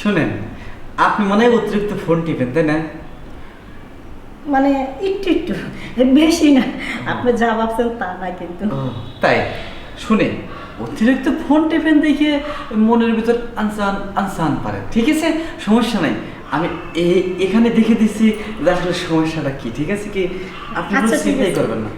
শুনেন আপনি মনে হয় অতিরিক্ত ফোন টিপেন তাই না? মানে একটু একটু বেশি না আপনি যা ভাবছেন তা না কিন্তু। তাই? শুনে অতিরিক্ত ফোন টিপেন দেখে মনের ভিতর আনসান আনসান পারে। ঠিক আছে? সমস্যা নাই। আমি এখানে দেখে দিচ্ছি যে আসলে সমস্যাটা কি ঠিক আছে কি? আপনি আচ্ছা চিন্তাই করবেন না।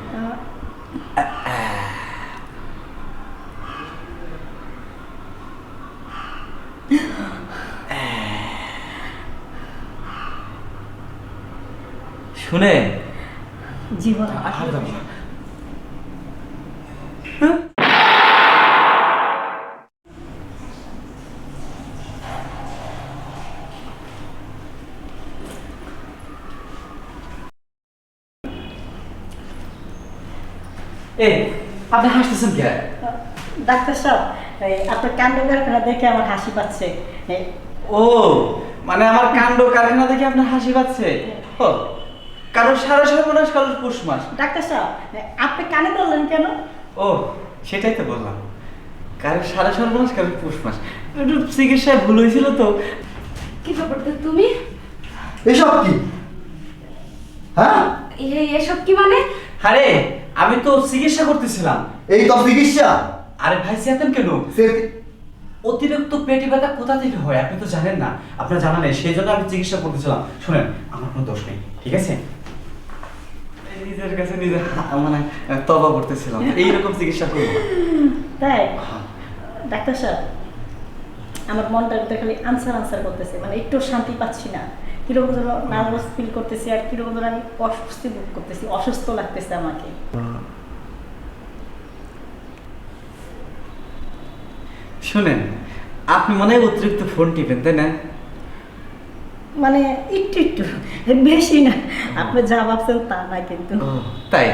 শুনে জীবন এ আপনি হাসতেছেন কে? ডাক্তার সাহেব এই আপনার কাণ্ড কারখানা দেখে আমার হাসি পাচ্ছে। ও মানে আমার কাণ্ড কারখানা দেখে আপনার হাসি পাচ্ছে? ও কারও সারা সর্বনাশ কারোর পুষ মাস। ডাক্তার সাহেব আপনি কানে ধরলেন কেন? ও সেটাই তো বললাম। কারও সারা সর্বনাশ কারোর পুষ মাস। একটু চিকিৎসায় ভুল হয়েছিল তো। কি ব্যাপার তো তুমি? এসব কি? হ্যাঁ? এসব কি মানে? আরে আমি তো চিকিৎসা করতেছিলাম। এই তো চিকিৎসা। আরে ভাই চেতেন কেন? অতিরিক্ত পেটে ব্যথা কোথা থেকে হয়? আপনি তো জানেন না। আপনার জানা নেই সেই জন্য আমি চিকিৎসা করতেছিলাম। শুনেন আমার কোনো দোষ নেই ঠিক আছে? নিজের কাছে নিজে মানে তবা করতেছিলাম। এইরকম চিকিৎসা করব। তাই? হ্যাঁ। ডাক্তার সাহেব আমার মনটা ভিতরে খালি আনসার আনসার করতেছে মানে একটু শান্তি পাচ্ছি না। কীরকম যেন নার্ভাস ফিল করতেছি আর কীরকম যেন আমি অস্বস্তি বোধ করতেছি অসুস্থ লাগতেছে আমাকে। শুনেন আপনি মনে হয় অতিরিক্ত ফোন টিপেন তাই না? মানে একটু একটু। বেশি না। আপনি যা ভাবছেন তা না কিন্তু। তাই?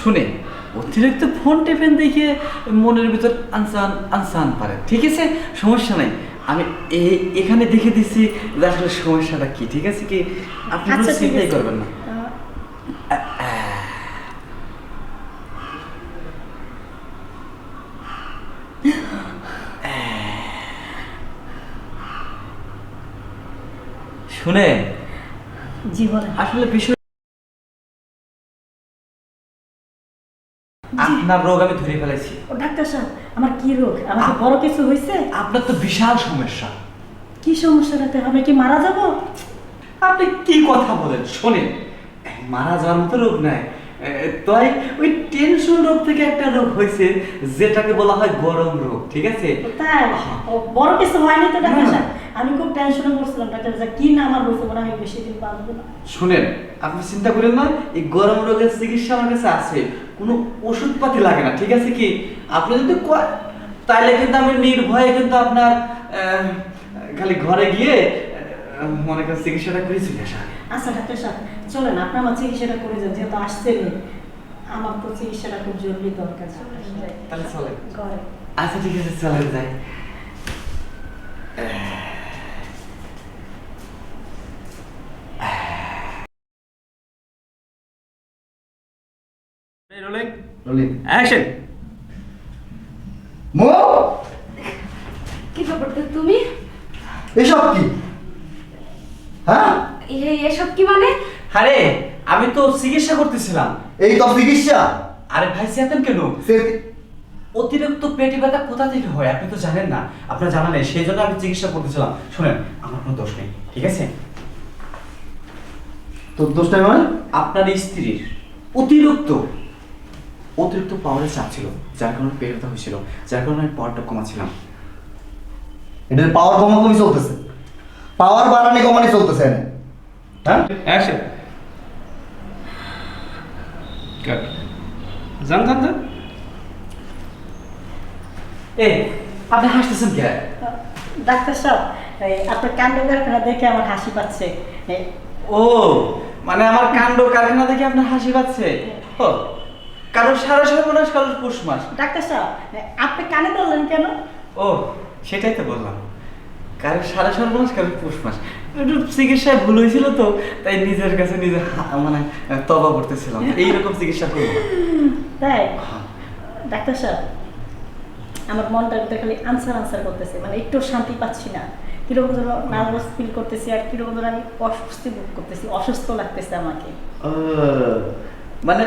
শুনে অতিরিক্ত ফোন টেপেন দেখে মনের ভিতর আনসান আনসান পারে। ঠিক আছে? সমস্যা নাই। আমি এখানে দেখে দিচ্ছি যে আসলে সমস্যাটা কি ঠিক আছে কি? আপনি আচ্ছা চিন্তাই করবেন না। শুনে জীবনে। আসলে বিষয় আপনার রোগ আমি ধরে ফেলেছি। ও ডাক্তার সাহেব আমার কি রোগ? আমার বড় কিছু হয়েছে? আপনার তো বিশাল সমস্যা। কি সমস্যা ডাক্তার? আমি কি মারা যাব? আপনি কি কথা বলেন? শোনেন মারা যাওয়ার মতো রোগ নাই। তাই ওই টেনশন রোগ থেকে একটা রোগ হয়েছে যেটাকে বলা হয় গরম রোগ ঠিক আছে? তাই? বড় কিছু হয়নি তো ডাক্তার। সাহেব? আমি খুব টেনশনে পড়ছিলাম ডাক্তার সাহেব কি না আমার হয়েছে মনে হয় আমি বেশি দিন বাঁচবো না। শুনেন আপনি চিন্তা করেন না এই গরম রোগের চিকিৎসা আমার কাছে আছে কোনো ওষুধপাতি লাগে না ঠিক আছে কি? আপনি যদি তাইলে কিন্তু আমি নির্ভয়ে কিন্তু আপনার খালি ঘরে গিয়ে মনে করেন চিকিৎসাটা করে চলে আসা। আচ্ছা ডাক্তার সাহেব চলেন আপনি আমার চিকিৎসাটা করে যান যেহেতু আসছেন। আমার তো চিকিৎসাটা খুব জরুরি দরকার তাহলে চলেন। ঘরে। আচ্ছা ঠিক আছে চলে যাই। রোলিং রোলিং অ্যাকশন মো কি ব্যাপার তুমি? এসব কি? হ্যাঁ? এসব কি মানে? আরে আমি তো চিকিৎসা করতেছিলাম। এই তো চিকিৎসা? আরে ভাই চেতেন কেন? অতিরিক্ত পেটে ব্যথা কোথা থেকে হয়? আপনি তো জানেন না। আপনার জানা নেই সেই জন্য আমি চিকিৎসা করতেছিলাম। শুনেন আমার কোনো দোষ নেই ঠিক আছে? তোর দোষটা মানে? আপনার স্ত্রীর অতিরিক্ত অতিরিক্ত পাওয়ারের চাপ ছিল যার কারণে পেট ব্যথা হয়েছিল যার কারণে আমি পাওয়ারটা কমাচ্ছিলাম এটার পাওয়ার কমা কমই চলতেছে। পাওয়ার বাড়ানি কমানি চলতেছে হ্যাঁ? Action cut. জান জান জান এ আপনি হাসতেছেন কে? ডাক্তার সাহেব আপনার কাণ্ড কারখানা দেখে আমার হাসি পাচ্ছে। ও মানে আমার কাণ্ড কারখানা দেখে আপনার হাসি পাচ্ছে? ও কারও সারা সর্বনাশ কারোর পুষ মাস। ডাক্তার সাহেব আপনি কানে ধরলেন কেন? ও সেটাই তো বললাম। কারও সারা সর্বনাশ কারও পুষ মাস। একটু চিকিৎসায় ভুল হয়েছিল তো তাই নিজের কাছে নিজে মানে তবা করতেছিলাম। এইরকম চিকিৎসা করব। তাই? হ্যাঁ। ডাক্তার সাহেব আমার মনটা খালি আনসার আনসার করতেছে মানে একটু শান্তি পাচ্ছি না। কীরকম যেন নার্ভাস ফিল করতেছি আর কীরকম যেন আমি অস্বস্তি বোধ করতেছি অসুস্থ লাগতেছে আমাকে। মানে